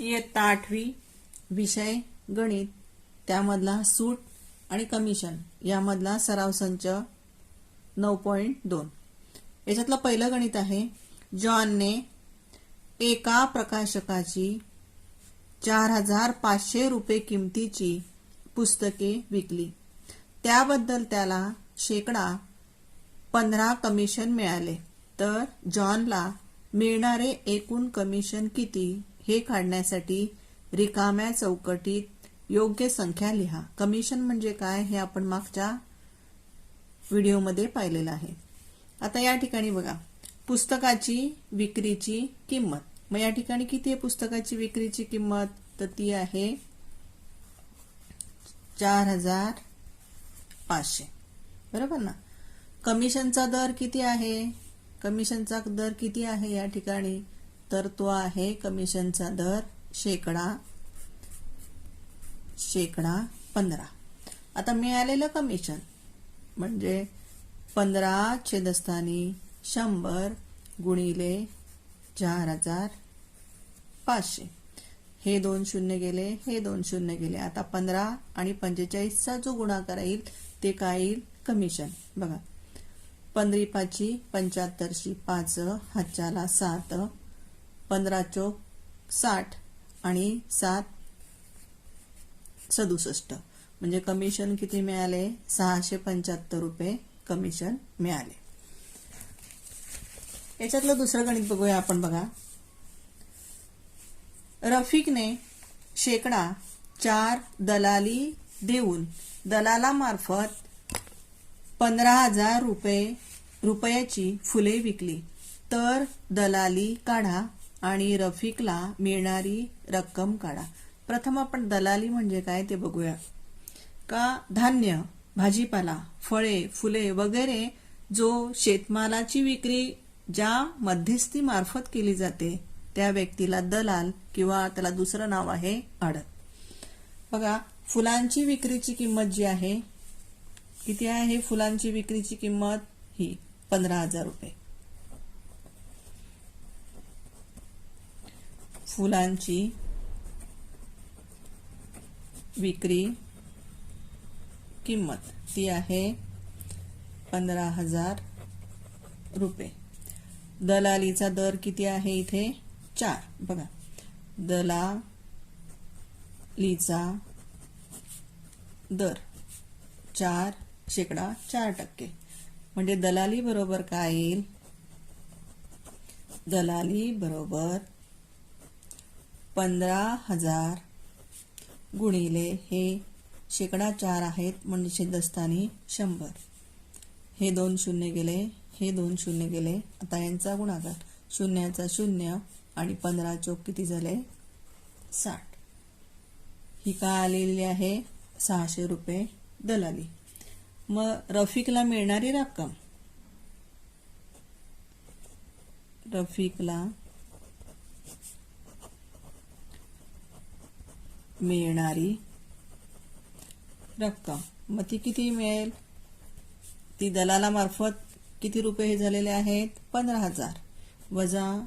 इयत्ता आठवी विषय गणित त्यामधला सूट आणि कमिशन यामधला सराव संच नऊ पॉईंट दोन. याच्यातलं पहिलं गणित आहे जॉनने एका प्रकाशकाची चार हजार पाचशे रुपये किमतीची पुस्तके विकली. त्याबद्दल त्याला शेकडा पंधरा कमिशन मिळाले. तर जॉनला मिळणारे एकूण कमिशन किती? हे काढण्यासाठी रिकाम्या चौकटीत योग्य संख्या लिहा. कमिशन म्हणजे काय हे आपण मागच्या व्हिडिओमध्ये पाहिलेलं आहे. आता या ठिकाणी बघा. पुस्तकाची विक्रीची किंमत. मग या ठिकाणी किती आहे पुस्तकाची विक्रीची किंमत? तर ती आहे चार हजार पाचशे बरोबर ना? कमिशनचा दर किती आहे? कमिशनचा दर किती आहे या ठिकाणी? तर तो आहे कमिशनचा दर शेकडा शेकडा पंधरा. आता मिळालेलं कमिशन म्हणजे पंधरा छेदस्थानी शंभर गुणिले चार हजार पाचशे. हे दोन शून्य गेले हे दोन शून्य गेले. आता पंधरा आणि पंचेचाळीसचा जो गुणाकार येईल ते काय येईल? कमिशन. बघा. पंधरी पाची पंच्याहत्तरशी पाच हातच्याला सात पंधरा चोक साठ आणि सात सदुसष्ट. म्हणजे कमिशन किती मिळाले? सहाशे पंच्याहत्तर रुपये कमिशन मिळाले. याच्यातलं दुसरं गणित बघूया आपण बघा. रफिकने शेकडा चार दलाली देऊन दलालामार्फत पंधरा हजार रुपये रुपयाची फुले विकली. तर दलाली काढा. आणि रफिकला मिळणारी रक्कम काढा. प्रथम आपण दलाली म्हणजे काय ते बघूया. का धान्य भाजीपाला फळे फुले वगैरे जो शेतमालाची विक्री ज्या मध्यस्थी मार्फत केली जाते त्या व्यक्तीला दलाल किंवा त्याला दुसरं नाव आहे आडत. बघा फुलांची विक्रीची किंमत जी आहे किती आहे? फुलांची विक्रीची किंमत ही पंधरा हजार रुपये. फुलांची विक्री किंमत ती आहे पंधरा हजार रुपये. दलालीचा दर किती आहे इथे? चार. बघा. दलालीचा दर चार शेकडा चार टक्के. म्हणजे दलाली बरोबर काय येईल? दलाली बरोबर पंधरा हजार गुणिले हे शेकडा चार आहेत म्हणजे छेदस्थानी शंभर. हे दोन शून्य गेले हे दोन शून्य गेले. आता यांचा गुणाकार शून्याचा शून्य आणि पंधरा चौक किती झाले? साठ. ही का आलेली आहे? सहाशे रुपये दलाली. मग रफिकला मिळणारी रक्कम? रफिकला मिळणारी रक्कम. मग ती किती मिळेल? ती दलालामार्फत किती रुपये हे झालेले आहेत? पंधरा हजार. वजा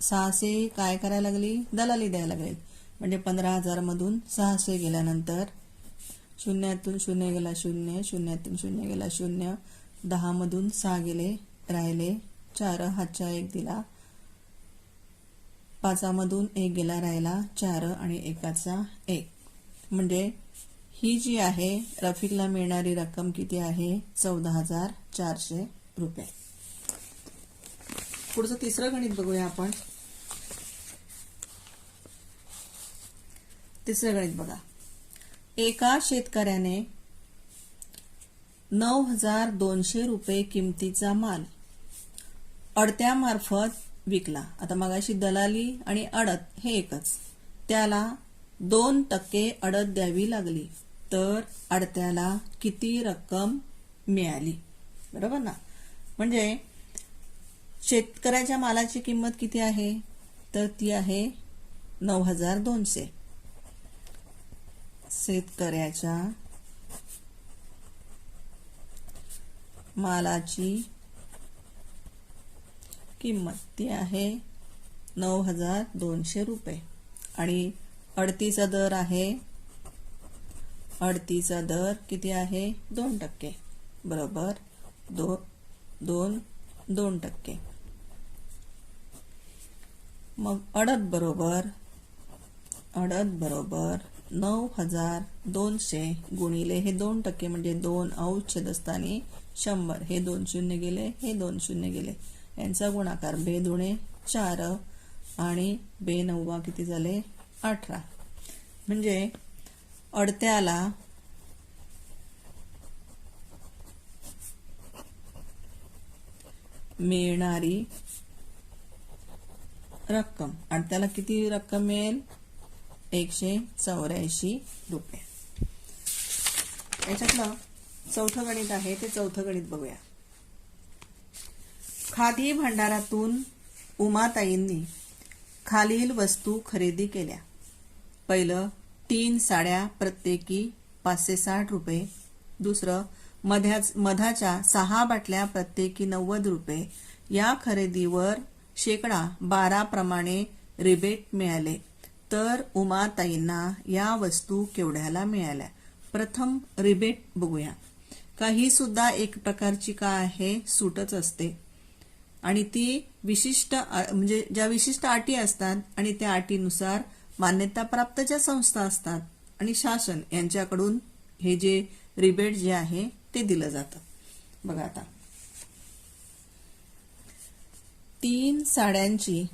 सहाशे काय करायला लागली? दलाली द्यायला लागेल. म्हणजे पंधरा हजारमधून सहाशे गेल्यानंतर शून्यातून शून्य गेला शून्य शून्यातून शून्य गेला शून्य दहामधून सहा गेले राहिले चार हातच्या एक दिला. पाचामधून एक गेला राहिला चार आणि एकाचा एक. म्हणजे ही जी आहे रफिकला मिळणारी रक्कम किती आहे? चौदा हजार चारशे रुपये. पुढचं तिसरं गणित बघूया आपण. तिसरं गणित बघा. एका शेतकऱ्याने नऊ हजार दोनशे रुपये किमतीचा माल अडत्यामार्फत विकला. आता मगाशी दलाली आणि अडत हे एकच. त्याला दोन टक्के अडत द्यावी लागली. तर अडत्याला किती रक्कम मिळाली? बरोबर ना? म्हणजे शेतकऱ्याच्या मालाची किंमत किती आहे? तर ती आहे नऊ हजार दोनशे शेतकऱ्याच्या मालाची किंमत ती आहे नऊ हजार दोनशे रुपये. आणि अडतीचा दर आहे अडतीचा दर किती आहे? दोन टक्के. बरोबर? दो दोन दोन टक्के. मग अडत बरोबर अडत बरोबर नऊ हजार दोनशे गुणिले हे दोन टक्के म्हणजे दोन अंश छेदस्थानी शंभर. हे दोन शून्य गेले हे दोन शून्य गेले. यांचा गुणाकार बे दुणे चार आणि बे नववा किती झाले? अठरा. म्हणजे अडत्याला मिळणारी रक्कम. आणि त्याला किती रक्कम मिळेल? एकशे चौऱ्याऐंशी रुपये. याच्यातलं चौथं गणित आहे ते चौथं गणित बघूया. खादी भांडारातून उमाताईंनी खालील वस्तू खरेदी केल्या. पहिलं तीन साड्या प्रत्येकी पाचशे साठ रुपये. दुसरं मध्याच मधाच्या सहा बाटल्या प्रत्येकी नव्वद रुपये. या खरेदीवर शेकडा बारा प्रमाणे रिबेट मिळाले. तर उमाताईंना या वस्तू केवढ्याला मिळाल्या? प्रथम रिबेट बघूया. काही सुद्धा एक प्रकारची का आहे? सूटच असते. आणि ती विशिष्ट म्हणजे ज्या विशिष्ट अटी असतात आणि त्या अटीनुसार मान्यताप्राप्त ज्या संस्था असतात आणि शासन यांच्याकडून हे जे रिबेट जे आहे ते दिलं जातं. बघा आता. तीन साड्यांची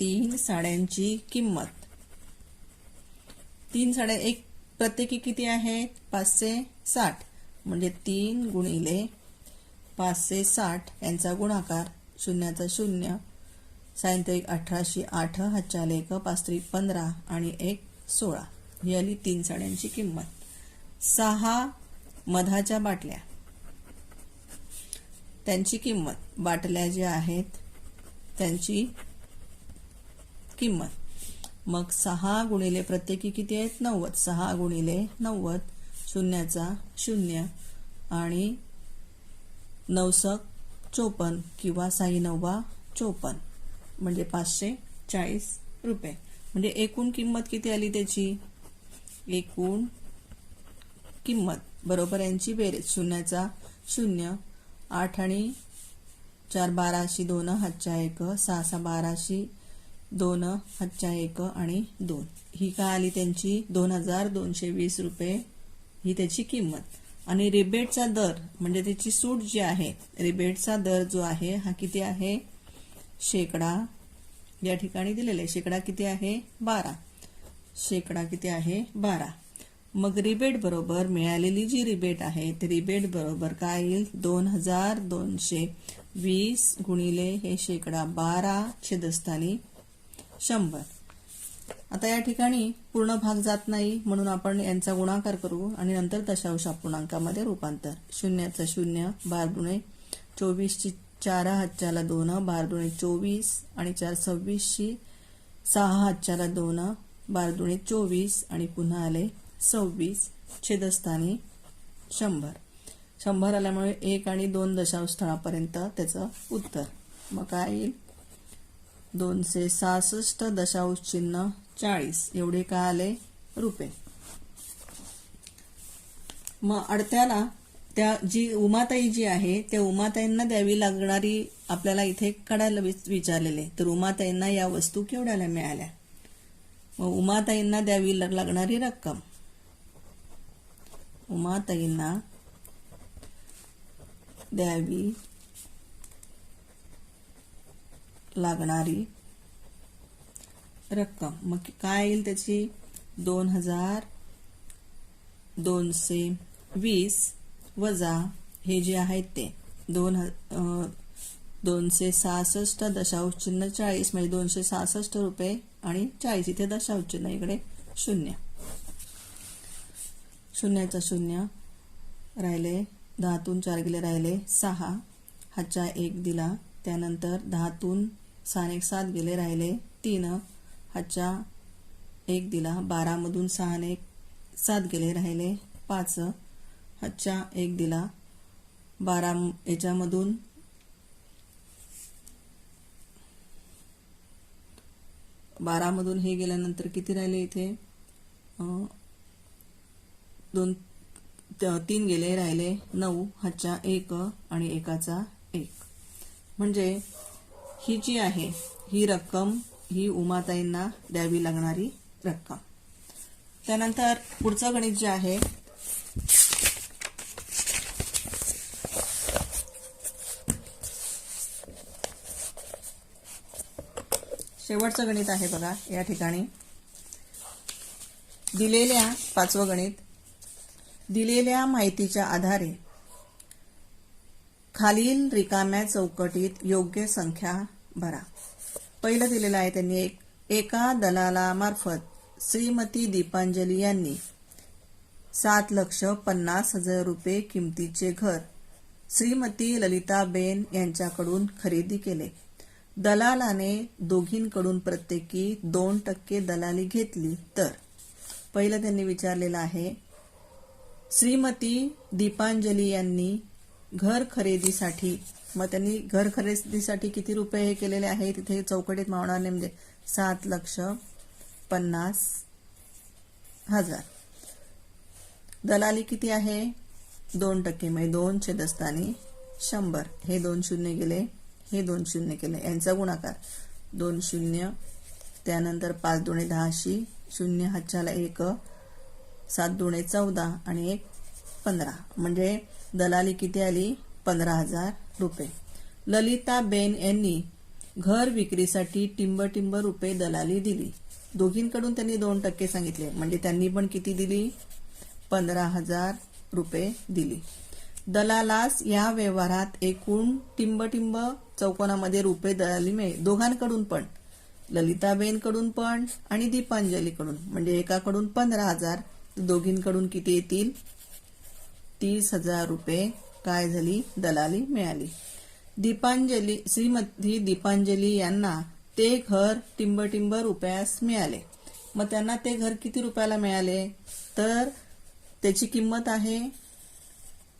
तीन साड्यांची किंमत. तीन साड्या एक प्रत्येकी किती आहेत? पाचशे साठ. म्हणजे तीन गुणिले पाचशे साठ यांचा गुणाकार शून्याचा शून्य सायंत्रिक अठराशे आठ हातच्या लेख पाच त्रिक पंधरा आणि एक सोळा. ही आली तीन साड्यांची किंमत. सहा मधाच्या बाटल्या. त्यांची किंमत. बाटल्या ज्या आहेत त्यांची किंमत. मग सहा गुणिले प्रत्येकी किती आहेत? नव्वद. सहा गुणिले नव्वद शून्याचा शून्य आणि नवसक चोपन्न किंवा साई नव्वा चोपन्न. म्हणजे पाचशे चाळीस रुपये. म्हणजे एकूण किंमत किती आली त्याची? एकूण किंमत. बरोबर यांची बेरीज. शून्याचा शून्य आठ आणि चार बाराशे दोन हातच्या एक सहा सहा बाराशे दोन हातच्या एक आणि दोन. ही काय आली त्यांची? दोन हजार दोनशे वीस रुपये ही त्याची किंमत. आणि रिबेटचा दर म्हणजे त्याची सूट जी आहे रिबेटचा दर जो आहे हा किती आहे? शेकडा या ठिकाणी दिलेला आहे. शेकडा किती आहे? बारा. शेकडा किती आहे? बारा. मग रिबेट बरोबर मिळालेली जी रिबेट आहे ती रिबेट बरोबर काय येईल? दोन हजार दोनशे वीस गुणिले हे शेकडा बारा छेदस्थानी शंभर. आता या ठिकाणी पूर्ण भाग जात नाही म्हणून आपण यांचा गुणाकार करू आणि नंतर दशांश अपूर्णांकामध्ये रूपांतर. शून्याचं शून्य बार दुणे चोवीसची चार हातच्याला दोन बार दुणे चोवीस आणि चार सव्वीसची सहा हातच्याला दोन बार दुणे चोवीस आणि पुन्हा आले सव्वीस. छेदस्थानी शंभर. शंभर आल्यामुळे एक आणि दोन दशांश स्थळापर्यंत त्याचं उत्तर. मग काय येईल? दोनशे सहासष्ट दशांश चिन्ह चाळीस. एवढे का आले? रुपये. मग अडत्याला त्या जी उमाताई जी आहे त्या उमाताईंना द्यावी लागणारी आपल्याला इथे काढायला विच- विचारलेले. तर उमाताईंना या वस्तू केवढ्याला मिळाल्या? मग उमाताईंना द्यावी लागणारी रक्कम. उमाताईंना द्यावी लागणारी रक्कम. मग काय येईल त्याची? दोन हजार दोनशे वीस वजा हे जे आहेत ते. दोन ह- दोनशे सहासष्ट दशांश चिन्ह चाळीस म्हणजे दोनशे सहासष्ट रुपये आणि चाळीस. इथे दशांश चिन्ह इकडे शून्य. शून्याचा शून्य राहिले दहातून चार गेले राहिले सहा. हाचा एक दिला त्यानंतर दहातून सहा एक सात गेले राहिले तीन. हातच्या एक दिला बारामधून सहा एक सात गेले राहिले पाच. हातच्या एक दिला बारा याच्यामधून बारामधून हे गेल्यानंतर किती राहिले इथे? दोन तीन गेले राहिले नऊ हातच्या एक आणि एकाचा एक. म्हणजे ही जी आहे ही रक्कम ही उमाताईंना द्यावी लागणारी रक्कम. त्यानंतर पुढचं गणित जे आहे शेवटचं गणित आहे बघा या ठिकाणी. दिलेल्या पाचवं गणित. दिलेल्या माहितीच्या आधारे खालील रिकाम्या चौकटीत योग्य संख्या भरा. पहिलं दिलेलं आहे त्यांनी एक एका दलालामार्फत श्रीमती दीपांजली यांनी सात लक्ष पन्नास हजार रुपये किमतीचे घर श्रीमती ललिताबेन यांच्याकडून खरेदी केले. दलालाने दोघींकडून प्रत्येकी दोन टक्के दलाली घेतली तर. पहिलं त्यांनी विचारलेलं आहे श्रीमती दीपांजली यांनी घर खरेदीसाठी मग त्यांनी घर खरेदीसाठी किती रुपये हे केलेले आहे? तिथे चौकटीत मावणारे म्हणजे सात लक्ष पन्नास हजार. दलाली किती आहे? दोन टक्के. म्हणजे दोन छेदस्थानी शंभर. हे दोन शून्य गेले. हे दोन शून्य केले. यांचा गुणाकार दोन शून्य. त्यानंतर पाच दुणे दहाशी. शून्य हातच्याला एक. सात दुणे चौदा आणि एक पंधरा. म्हणजे दलाली किती आली? पंधरा हजार. रुपये. ललिता बेन यांनी घर विक्रीसाठी टिंब टिंब रुपये दलाली दिली. दोघींकडून त्यांनी दोन टक्के सांगितले. म्हणजे त्यांनी पण किती दिली? पंधरा हजार रुपये दिली. दलालास या व्यवहारात एकूण टिंब टिंब चौकोनामध्ये रुपये दलाली मिळेल दोघांकडून पण. ललिताबेनकडून पण आणि दीपांजलीकडून. म्हणजे एकाकडून पंधरा हजार दोघींकडून किती येतील? तीस हजार रुपये काय झाली? दलाली मिळाली. दीपांजली श्रीमती दीपांजली यांना ते घर टिंब रुपयास मिळाले. मग त्यांना ते घर किती रुपयाला मिळाले? तर त्याची किंमत आहे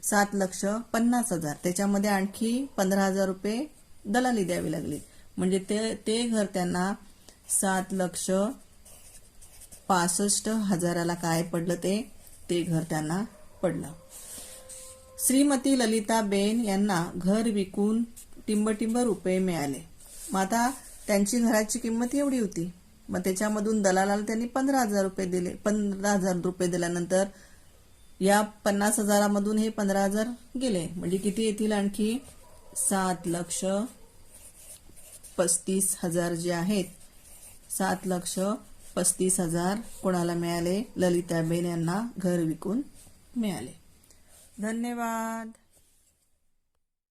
सात लक्ष पन्नास हजार. त्याच्यामध्ये आणखी पंधरा हजार रुपये दलाली द्यावी लागली. म्हणजे ते ते घर त्यांना सात लक्ष पासष्ट हजाराला काय पडलं ते? ते घर त्यांना पडलं. श्रीमती ललिता बेन यांना घर विकून टिंबटिंब रुपये मिळाले. मग आता त्यांची घराची किंमत एवढी होती. मग त्याच्यामधून दलालाला त्यांनी पंधरा हजार रुपये दिले. पंधरा हजार रुपये दिल्यानंतर या पन्नास हजारामधून हे पंधरा हजार गेले. म्हणजे किती येतील आणखी? सात लक्ष पस्तीस हजार जे आहेत सात लक्ष पस्तीस हजार कोणाला मिळाले? ललिताबेन यांना घर विकून मिळाले. धन्यवाद.